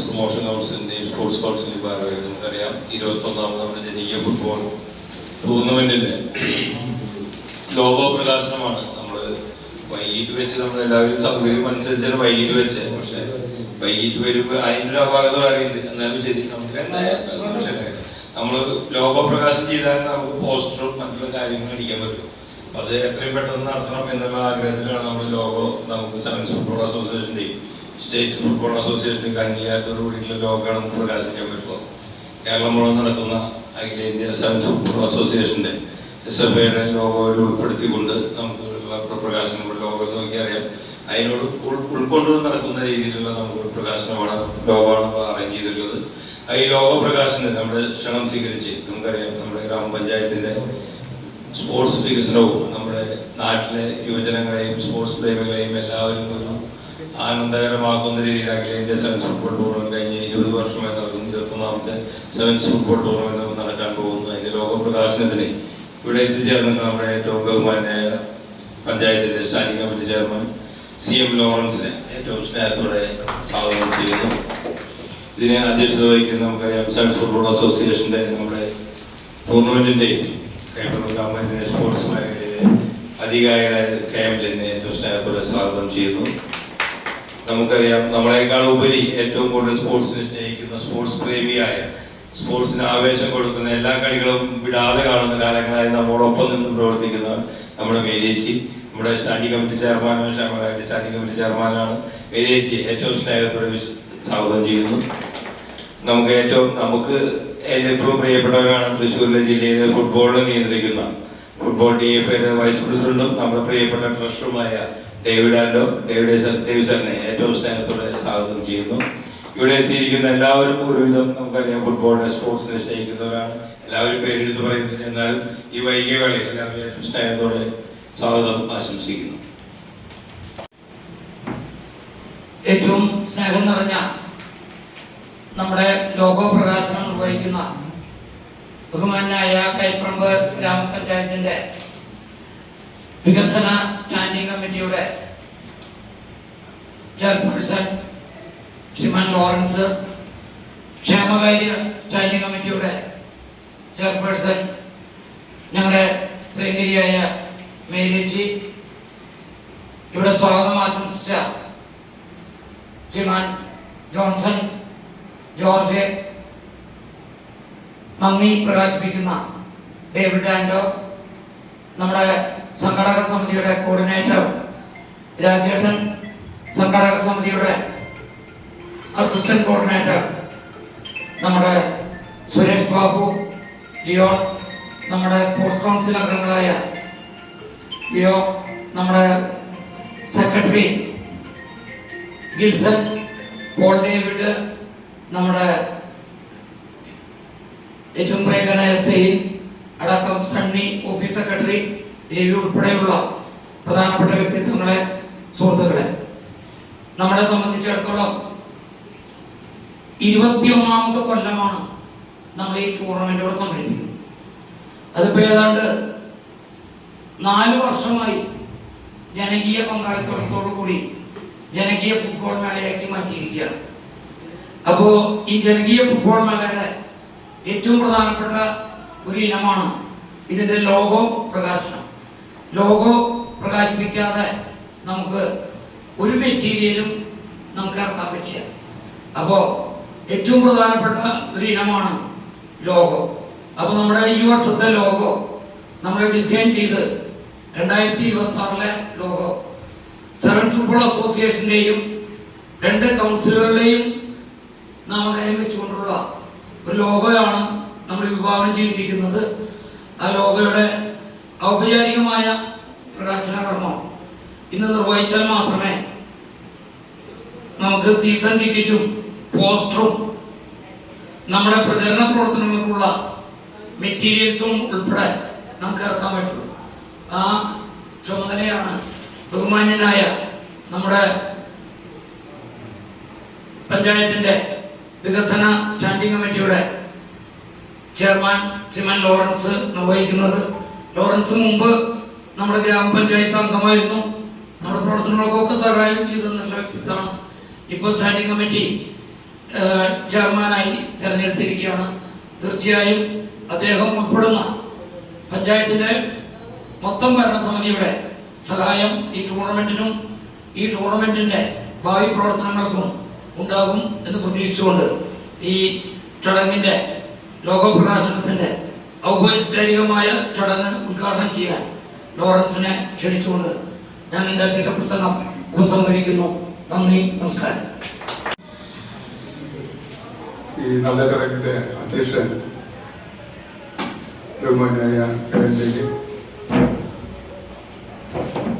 Sports promotion കൗൺസിലിന്റെയും sports കൗൺസിലിന്റെയും ഭാഗമായി നമുക്കറിയാം ഇരുപത്തൊന്നാമത് നമ്മുടെ ജനകീയ ഫുട്ബോൾ ടൂർണമെന്റിന്റെ ലോഗോ പ്രകാശനമാണ് നമ്മൾ വൈകിട്ട് വെച്ച് നമ്മൾ എല്ലാവരും സൗകര്യം അനുസരിച്ചാണ് വൈകിട്ട് വെച്ച് പക്ഷേ വൈകിട്ട് വരുമ്പോൾ അതിന്റെ ഒരു അപാകത അറിയില്ല എന്നാലും ശരി നമുക്ക് എന്തായാലും നമ്മൾ ലോഗോ പ്രകാശം ചെയ്താൽ നമുക്ക് പോസ്റ്ററും മറ്റുള്ള കാര്യങ്ങളും അടിക്കാൻ പറ്റും. അത് എത്രയും പെട്ടെന്ന് നടത്തണം എന്നുള്ള ആഗ്രഹത്തിലാണ് നമ്മൾ ലോഗോ നമുക്ക് സെവൻസ് ഫുട്ബോൾ അസോസിയേഷന്റെയും സ്റ്റേറ്റ് ഫുട്ബോൾ അസോസിയേഷന്റെ അംഗീകാരത്തോടു കൂടിയിട്ടുള്ള ലോകമാണ് പ്രകാശിക്കാൻ പറ്റുള്ളൂ കേരളം മുഴുവൻ നടക്കുന്ന അഖിലേന്ത്യാ സെവൻസ് ഫുട്ബോൾ അസോസിയേഷന്റെ എസ് എഫ് ഐയുടെ ലോഗോയിൽ ഉൾപ്പെടുത്തിക്കൊണ്ട് നമുക്ക് പ്രകാശനം ലോഗോ നോക്കിയറിയാം. അതിനോട് ഉൾ- ഉൾക്കൊണ്ട് നടക്കുന്ന രീതിയിലുള്ള നമുക്ക് പ്രകാശനമാണ് ലോകമാണ് നമ്മൾ അറേഞ്ച് ചെയ്തിട്ടുള്ളത്. ഈ ലോക പ്രകാശനം നമ്മുടെ ക്ഷണം സ്വീകരിച്ച് നമുക്കറിയാം നമ്മുടെ ഗ്രാമപഞ്ചായത്തിന്റെ സ്പോർട്സ് വികസനവും നമ്മുടെ നാട്ടിലെ യുവജനങ്ങളെയും സ്പോർട്സ് പ്രേമികളെയും എല്ലാവരും ഒരു ആനന്ദകരമാക്കുന്ന രീതിയിൽ അഖിലേന്ത്യാ സെവൻസ് ഫുട്ബോൾ ടൂർണമെന്റ് കഴിഞ്ഞ് ഇരുപത് വർഷമായി നടക്കുന്നു. ഇരുപത്തൊന്നാമത്തെ സെവൻസ് ഫുട്ബോൾ ടൂർണമെന്റ് നടക്കാൻ പോകുന്നു. അതിന്റെ ലോക പ്രകാശനത്തിന് ഇവിടെ എത്തിച്ചേർന്ന നമ്മുടെ ഏറ്റവും ബഹുമാനായ പഞ്ചായത്തിന്റെ standing committee chairman C M ലോറൻസിനെ ഏറ്റവും സ്നേഹത്തോടെ സ്വാഗതം ചെയ്യുന്നു. ഇതിനെ അധ്യക്ഷത വഹിക്കുന്ന നമുക്കറിയാം സെവൻസ് ഫുട്ബോൾ അസോസിയേഷന്റെ നമ്മുടെ ടൂർണമെന്റിന്റെ സ്പോർട്സ് മേഖലയിലെ അധികാരികളായ കെ എം ലിനെ ഏറ്റവും സ്നേഹത്തോടെ സ്വാഗതം ചെയ്യുന്നു. നമുക്കറിയാം നമ്മളെക്കാൾ ഉപരി ഏറ്റവും കൂടുതൽ സ്പോർട്സിനെ സ്നേഹിക്കുന്ന സ്പോർട്സ് പ്രേമിയായ സ്പോർട്സിന് ആവേശം കൊടുക്കുന്ന എല്ലാ കളികളും വിടാതെ കാണുന്ന കാലങ്ങളായി നമ്മോടൊപ്പം നിന്ന് പ്രവർത്തിക്കുന്ന നമ്മുടെ മേരിയേച്ചി. നമ്മുടെ സ്റ്റാൻഡിംഗ് കമ്മിറ്റി ചെയർമാനാണ് സ്റ്റാൻഡിംഗ് കമ്മിറ്റി ചെയർമാനാണ് മേരിയേച്ചി. ഏറ്റവും സ്നേഹത്തോടെ സ്വാഗതം ചെയ്യുന്നു. നമുക്ക് ഏറ്റവും നമുക്ക് ഏറ്റവും പ്രിയപ്പെട്ടവരാണ് തൃശ്ശൂരിലെ ജില്ലയിലെ ഫുട്ബോളിനെ നിയന്ത്രിക്കുന്ന ഫുട്ബോൾ ഡി എഫ് വൈസ് പ്രസിഡന്റും നമ്മുടെ പ്രിയപ്പെട്ട ട്രഷറുമായ ഡേവിഡ് ആൻഡോ ഡേവിഡ് സാറിനെ ഏറ്റവും സ്നേഹത്തോടെ സ്വാഗതം ചെയ്യുന്നു. ഇവിടെ എത്തിയിരിക്കുന്ന എല്ലാവരും ഒരുവിധം നമുക്കറിയാം ഫുട്ബോളിനെ സ്പോർട്സിനെ സ്നേഹിക്കുന്നവരാണ്. എല്ലാവരും പേരെടുത്ത് പറയുന്നത് എന്നാൽ ഈ വൈകിയ വേളയിൽ എല്ലാവരും ഏറ്റവും സ്നേഹത്തോടെ സ്വാഗതം ആശംസിക്കുന്നു. ഏറ്റവും സ്നേഹം നിറഞ്ഞ നമ്മുടെ ലോഗോ പ്രകാശനം നിർവഹിക്കുന്ന ബഹുമാനായ കൈപ്രമ്പ് ഗ്രാമപഞ്ചായത്തിന്റെ വികസന സ്റ്റാൻഡിംഗ് കമ്മിറ്റിയുടെ ചെയർപേഴ്സൺ ശ്രീമാൻ ലോറൻസ് ക്ഷേമകാര്യ സ്റ്റാൻഡിംഗ് കമ്മിറ്റിയുടെ ചെയർപേഴ്സൺ ഞങ്ങളുടെ പ്രിയങ്കരിയായ മേരിജി ഇവിടെ സ്വാഗതം ആശംസിച്ച ശ്രീമാൻ ജോൺസൺ ജോർജ്. നന്ദി പ്രകാശിപ്പിക്കുന്ന ഡേവിഡ് ആൻഡോ. നമ്മുടെ സംഘടക സമിതിയുടെ കോർഡിനേറ്റർ രാജേട്ടൻ സംഘടക സമിതിയുടെ അസിസ്റ്റന്റ് കോർഡിനേറ്റർ നമ്മുടെ സുരേഷ് ബാബു ലിയോൺ നമ്മുടെ സ്പോർട്സ് കൗൺസിൽ അംഗങ്ങളായ ലിയോ നമ്മുടെ സെക്രട്ടറി ഗിൽസൺ പോൾ ഡേവിഡ് നമ്മുടെ ഏറ്റവും പ്രേകനായ സെയിൻ അടക്കം സണ്ണി ഓഫീസ് സെക്രട്ടറി ദേവി ഉൾപ്പെടെയുള്ള പ്രധാനപ്പെട്ട വ്യക്തിത്വങ്ങളെ സുഹൃത്തുക്കളെ നമ്മളെ സംബന്ധിച്ചിടത്തോളം ഇരുപത്തിയൊന്നാമത്തെ കൊല്ലമാണ് നമ്മൾ ഈ ടൂർണമെന്റോട് സംഘടിപ്പിക്കുന്നത്. അതിപ്പോ ഏതാണ്ട് നാല് വർഷമായി ജനകീയ പങ്കാളിത്തത്തോടു കൂടി ജനകീയ ഫുട്ബോൾ മേളയാക്കി മാറ്റിയിരിക്കുകയാണ്. അപ്പോ ഈ ജനകീയ ഫുട്ബോൾ മേളയുടെ ഏറ്റവും പ്രധാനപ്പെട്ട ഒരു ഇനമാണ് ഇതിന്റെ ലോഗോ പ്രകാശനം. ലോഗോ പ്രകാശിപ്പിക്കാതെ നമുക്ക് ഒരു മെറ്റീരിയലും നമുക്ക് ഇറക്കാൻ പറ്റില്ല. അപ്പോ ഏറ്റവും പ്രധാനപ്പെട്ട ഒരു ഇനമാണ് ലോഗോ അപ്പോൾ നമ്മുടെ ഈ വർഷത്തെ ലോഗോ നമ്മൾ ഡിസൈൻ ചെയ്ത് രണ്ടായിരത്തി ഇരുപത്തി ആറിലെ ലോഗോ സെവൻ ഫുട്ബോൾ അസോസിയേഷന്റെയും രണ്ട് കൗൺസിലുകളുടെയും നമ്മൾ വെച്ചുകൊണ്ടുള്ള ഒരു ലോഗോയാണ് നമ്മൾ വിഭാവനം ചെയ്തിരിക്കുന്നത്. ആ ലോഗോയുടെ ഔപചാരികമായ പ്രകാശന കർമ്മം ഇന്ന് നിർവഹിച്ചാൽ മാത്രമേ നമുക്ക് സീസൺ ടിക്കറ്റും പോസ്റ്ററും നമ്മുടെ പ്രചരണ പ്രവർത്തനങ്ങൾക്കുള്ള മെറ്റീരിയൽസും ഉൾപ്പെടെ നമുക്ക് ഇറക്കാൻ പറ്റുള്ളൂ. ആ ചുമതലയാണ് ബഹുമാന്യനായ നമ്മുടെ പഞ്ചായത്തിന്റെ വികസന സ്റ്റാൻഡിംഗ് കമ്മിറ്റിയുടെ ചെയർമാൻ സിമൻ ലോറൻസ് നിർവഹിക്കുന്നത്. ലോറൻസ് മുമ്പ് നമ്മുടെ ഗ്രാമപഞ്ചായത്ത് അംഗമായിരുന്നു. നമ്മുടെ പ്രവർത്തനങ്ങൾക്കൊക്കെ സഹായം ചെയ്തു നല്ല വ്യക്തിത്വമാണ്. ഇപ്പോൾ സ്റ്റാൻഡിംഗ് കമ്മിറ്റി ചെയർമാനായി തിരഞ്ഞെടുത്തിരിക്കുകയാണ്. തീർച്ചയായും അദ്ദേഹം ഉൾപ്പെടുന്ന പഞ്ചായത്തിലെ മൊത്തം ഭരണസമിതിയുടെ സഹായം ഈ ടൂർണമെന്റിനും ഈ ടൂർണമെന്റിന്റെ ഭാവി പ്രവർത്തനങ്ങൾക്കും ഉണ്ടാകും എന്ന് പ്രതീക്ഷിച്ചുകൊണ്ട് ഈ ചടങ്ങിന്റെ ലോഗോ പ്രകാശനത്തിന്റെ ഔപചാരികമായ ചടങ്ങ് ഉദ്ഘാടനം ചെയ്യാൻ ലോറൻസിനെ ക്ഷണിച്ചുകൊണ്ട് ഞാൻ എന്റെ അധ്യക്ഷ പ്രസംഗം ഉപസംഹരിക്കുന്നു. നന്ദി നമസ്കാരം. ഈ നല്ല ചടങ്ങിന്റെ അധ്യക്ഷൻ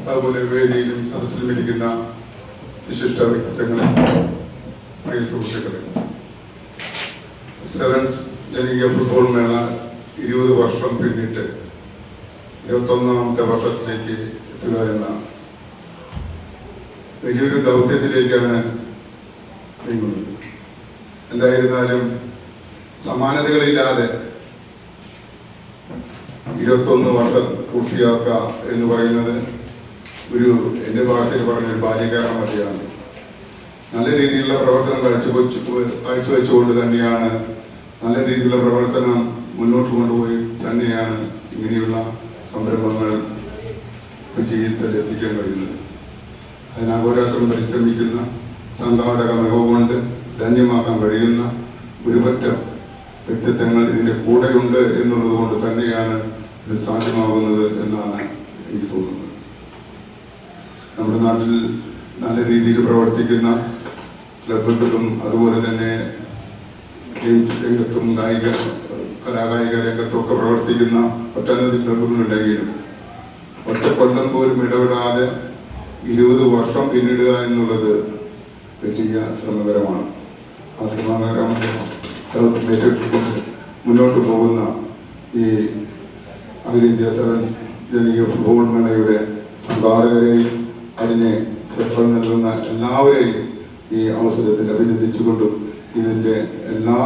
അതുപോലെ വേദിയിലും സദസ്സിലും ഇരിക്കുന്ന വിശിഷ്ട വ്യക്തിത്വങ്ങളെ പ്രിയ സുഹൃത്തുക്കളെ. സെവൻസ് ജനകീയ ഫുട്ബോൾ മേള ഇരുപത് വർഷം പിന്നിട്ട് ഇരുപത്തൊന്നാമത്തെ വർഷത്തിലേക്ക് എത്തുക എന്ന വലിയൊരു ദൗത്യത്തിലേക്കാണ് നീങ്ങുന്നത്. എന്തായിരുന്നാലും സമാനതകളില്ലാതെ ഇരുപത്തൊന്ന് വർഷം പൂർത്തിയാക്കുക എന്ന് പറയുന്നത് ഒരു എന്റെ ഭാഷയിൽ പറഞ്ഞ ഒരു വഴിയാണ് നല്ല രീതിയിലുള്ള പ്രവർത്തനം കാഴ്ചവെച്ച് കാഴ്ചവെച്ചുകൊണ്ട് തന്നെയാണ് നല്ല രീതിയിലുള്ള പ്രവർത്തനം മുന്നോട്ട് കൊണ്ടുപോയി തന്നെയാണ് ഇങ്ങനെയുള്ള സംരംഭങ്ങൾ വിജയത്തിൽ എത്തിക്കാൻ കഴിയുന്നത്. അതിന് അഹോരാത്രം പരിശ്രമിക്കുന്ന സംഘാടക മികവുകൊണ്ട് ധന്യമാക്കാൻ കഴിയുന്ന ഒരുപറ്റം വ്യക്തിത്വങ്ങൾ ഇതിന്റെ കൂടെയുണ്ട് എന്നുള്ളത് കൊണ്ട് തന്നെയാണ് ഇത് സാധ്യമാകുന്നത് എന്നാണ് എനിക്ക് തോന്നുന്നത്. നമ്മുടെ നാട്ടിൽ നല്ല രീതിയിൽ പ്രവർത്തിക്കുന്ന ക്ലബുകളും അതുപോലെ തന്നെ ഗെയിംസ് രംഗത്തും കായിക കലാകായിക രംഗത്തൊക്കെ പ്രവർത്തിക്കുന്ന ഒട്ടനവധി ക്ലബുകളുണ്ടെങ്കിലും ഒറ്റ കൊല്ലം പോലും ഇടപെടാതെ ഇരുപത് വർഷം പിന്നിടുക എന്നുള്ളത് വലിയ ശ്രമകരമാണ്. ആ ശ്രമകരമായ മുന്നോട്ട് പോകുന്ന ഈ അഖിലേന്ത്യാ സെവൻസ് ജനകീയ ഫുട്ബോൾ മേളയുടെ സംഘാടകരെയും അതിനെ ക്ഷേത്രം നൽകുന്ന എല്ലാവരെയും ഈ അവസരത്തിൽ അഭിനന്ദിച്ചുകൊണ്ടും ഇതിന്റെ എല്ലാ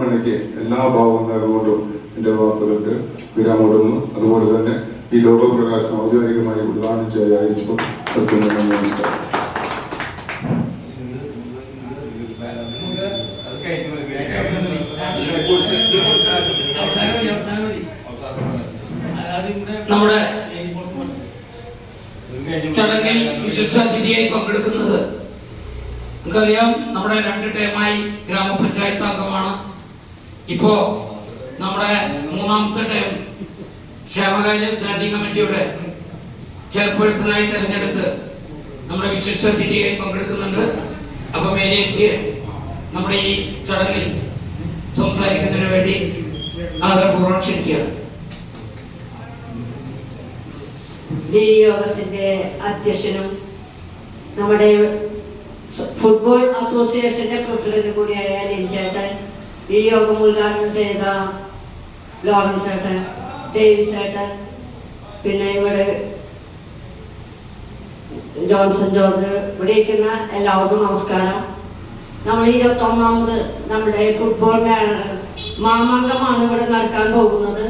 മേളയ്ക്ക് എല്ലാ ഭാവവും നൽകുകൊണ്ടും എന്റെ വാക്കുകൾക്ക് വിരാമോടുന്നു അതുപോലെ തന്നെ ഈ ലോകപ്രകാശം ഔദ്യോഗികമായി ഉദ്ഘാടനം നമസ്കാരം നമ്മുടെ ചടങ്ങിൽ വിശിഷ്ടാതിഥിയായി പങ്കെടുക്കുന്നത് നമുക്കറിയാം നമ്മുടെ രണ്ട് ടൈമായി ഗ്രാമപഞ്ചായത്ത് അംഗമാണ്. ഇപ്പോ നമ്മുടെ മൂന്നാമത്തെ ടൈം ക്ഷേമകാര്യ സ്റ്റാൻഡിംഗ് കമ്മിറ്റിയുടെ ചെയർപേഴ്സണായി തെരഞ്ഞെടുത്ത് നമ്മുടെ വിശിഷ്ട അതിഥിയെ പങ്കെടുക്കുന്നുണ്ട്. അപ്പൊ മേരിയച്ചിയെ നമ്മുടെ ഈ ചടങ്ങിൽ സംസാരിക്കുന്നതിന് വേണ്ടി ആദരപൂർവം ക്ഷണിക്കുകയാണ്. ഈ യോഗത്തിന്റെ അധ്യക്ഷനും നമ്മുടെ ഫുട്ബോൾ അസോസിയേഷന്റെ പ്രസിഡന്റ് കൂടിയായ ലിൻചേട്ടൻ ഈ യോഗം ഉദ്ഘാടനം ചെയ്ത ലോറൻസ് ചേട്ടൻ ഡേവിസ് ചേട്ടൻ പിന്നെ ഇവിടെ ജോൺസൺ ജോർജ് ഇവിടെ ഇരിക്കുന്ന എല്ലാവർക്കും നമസ്കാരം. നമ്മൾ ഇരുപത്തി ഒന്നാമത് നമ്മുടെ ഫുട്ബോൾ മാമാങ്കമാണ് ഇവിടെ നടക്കാൻ പോകുന്നത്.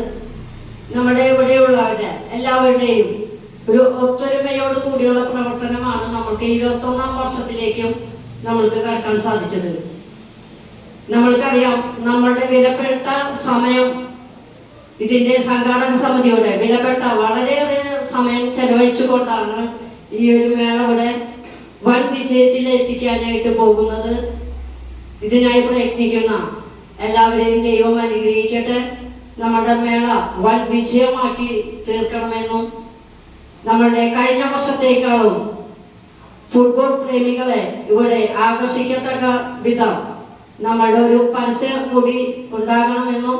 നമ്മുടെ ഇവിടെയുള്ളവരുടെ എല്ലാവരുടെയും ഒരു ഒത്തൊരുമയോട് കൂടിയുള്ള പ്രവർത്തനമാണ് നമുക്ക് ഇരുപത്തി ഒന്നാം വർഷത്തിലേക്കും നമ്മൾക്ക് കടക്കാൻ സാധിച്ചത്. നമ്മൾക്കറിയാം നമ്മളുടെ വിലപ്പെട്ട സമയം ഇതിന്റെ സംഘാടക സമിതിയുടെ വിലപ്പെട്ട വളരെയേറെ സമയം ചെലവഴിച്ചുകൊണ്ടാണ് ഈ ഒരു മേള ഇവിടെ വൻ വിജയത്തിൽ എത്തിക്കാനായിട്ട് പോകുന്നത്. ഇതിനായി പ്രയത്നിക്കുന്ന എല്ലാവരെയും ദൈവം അനുഗ്രഹിക്കട്ടെ. നമ്മുടെ മേള വൻ വിജയമാക്കി തീർക്കണമെന്നും നമ്മളുടെ കഴിഞ്ഞ വർഷത്തേക്കാളും ഫുട്ബോൾ പ്രേമികളെ ഇവിടെ ആകർഷിക്കത്തക്ക വിധം നമ്മളുടെ ഒരു പരസ്യം കൂടി ഉണ്ടാകണമെന്നും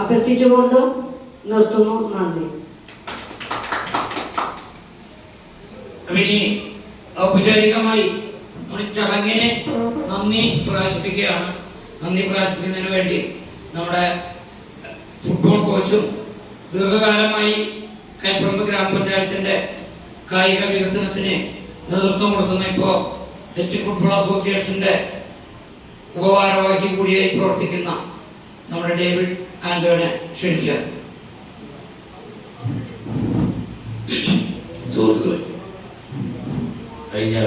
അഭ്യർത്ഥിച്ചുകൊണ്ട് നിർത്തുന്നു. നന്ദി. ഇനി ഔപചാരികമായി ചടങ്ങിനെ നന്ദി പ്രകാശിപ്പിക്കുകയാണ്. നന്ദി പ്രകാശിപ്പിക്കുന്നതിന് വേണ്ടി നമ്മുടെ ഫുട്ബോൾ കോച്ചും ദീർഘകാലമായി കൈപ്പറമ്പ് ഗ്രാമപഞ്ചായത്തിന്റെ കായിക വികസനത്തിന് നേതൃത്വം കൊടുക്കുന്ന ഇപ്പോ ഡിസ്ട്രിക്ട് ഫുട്ബോൾ അസോസിയേഷന്റെ ഉപഭാരവാഹി കൂടിയായി പ്രവർത്തിക്കുന്ന നമ്മുടെ ഡേവിഡ് ആന്റോനെ ക്ഷണിക്കുക സുഹൃത്തുക്കളെ കഴിഞ്ഞ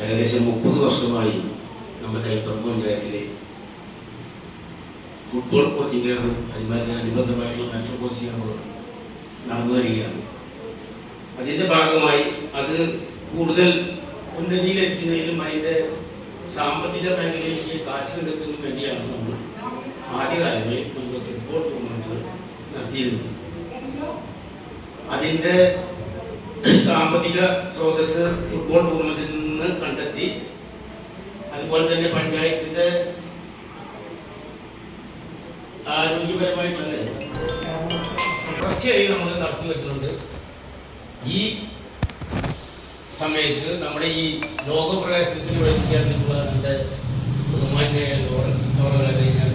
ഏകദേശം മുപ്പത് വർഷമായി നമ്മുടെ പഞ്ചായത്തിലെ ഫുട്ബോൾ കോച്ചിങ്ങുകളും അതുമാതിരി അനുബന്ധമായിട്ടുള്ള മറ്റു കോച്ചിങ്ങുകളും നടന്നു വരികയാണ് അതിന്റെ ഭാഗമായി അത് കൂടുതൽ ഉന്നതിയിലെത്തുന്നതിനും അതിന്റെ സാമ്പത്തിക മേഖലയിലേക്ക് കാശ് കണ്ടെത്തുന്നതിനും വേണ്ടിയാണ് നമ്മൾ ആദ്യകാലങ്ങളിൽ നമ്മൾ ഫുട്ബോൾ ടൂർണമെന്റുകൾ നടത്തിയിരുന്നത്. അതിന്റെ സാമ്പത്തിക സ്രോതസ് ഫുട്ബോൾ ടൂർണമെന്റിൽ നിന്ന് കണ്ടെത്തി അതുപോലെ തന്നെ പഞ്ചായത്തിന്റെ ആരോഗ്യപരമായിട്ടുള്ള തുടർച്ചയായി നമ്മൾ നടത്തി വരുന്നുണ്ട് ഈ സമയത്ത് നമ്മുടെ ഈ ലോകപ്രവേശനത്തിന് വേണ്ടിയിട്ടുള്ള ബഹുമാന്യ ലോറൻസ് അവരുടെ ഞാൻ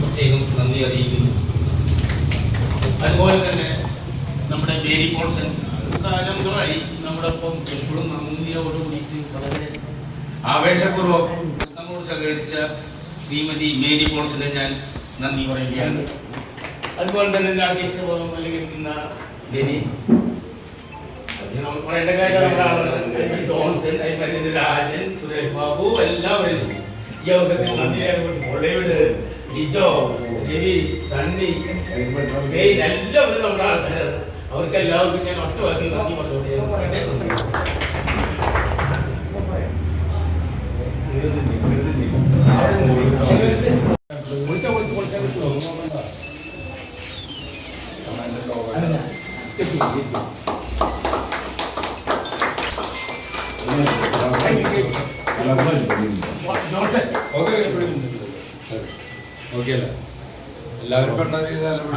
പ്രത്യേകം നന്ദി അറിയിക്കുന്നു. അതുപോലെ തന്നെ നമ്മുടെ മേരി പോൾസൺ കാലങ്ങളായി നമ്മുടെ ഒപ്പം എപ്പോഴും നന്ദിയോട് കൂടിയിട്ട് വളരെ ആവേശപൂർവം നമ്മോട് സഹകരിച്ച ശ്രീമതി മേരി പോൾസനെ ഞാൻ നന്ദി പറയുകയാണ്. അതുപോലെ തന്നെ അല്ലെങ്കിൽ നമ്മൾ പറയേണ്ട കാര്യം നമ്മുടെ ആളുകൾ ജോൺസൺ അതിന് രാജൻ സുരേഷ് ബാബു എല്ലാവരും ഈ അവസരത്തിൽ നന്ദി രേഖപ്പെട്ടു പൊള്ളയോട് ലിജോ രവി സണ്ണി സെയിൻ എല്ലാവരും നമ്മുടെ ആൾക്കാരാണ്. അവർക്ക് എല്ലാവർക്കും ഞാൻ ഒറ്റ വാക്കിൽ നന്ദി പറഞ്ഞു ജോൺസൺ ഓക്കെ അല്ലേ എല്ലാവരും പെട്ടെന്ന് ചെയ്താലും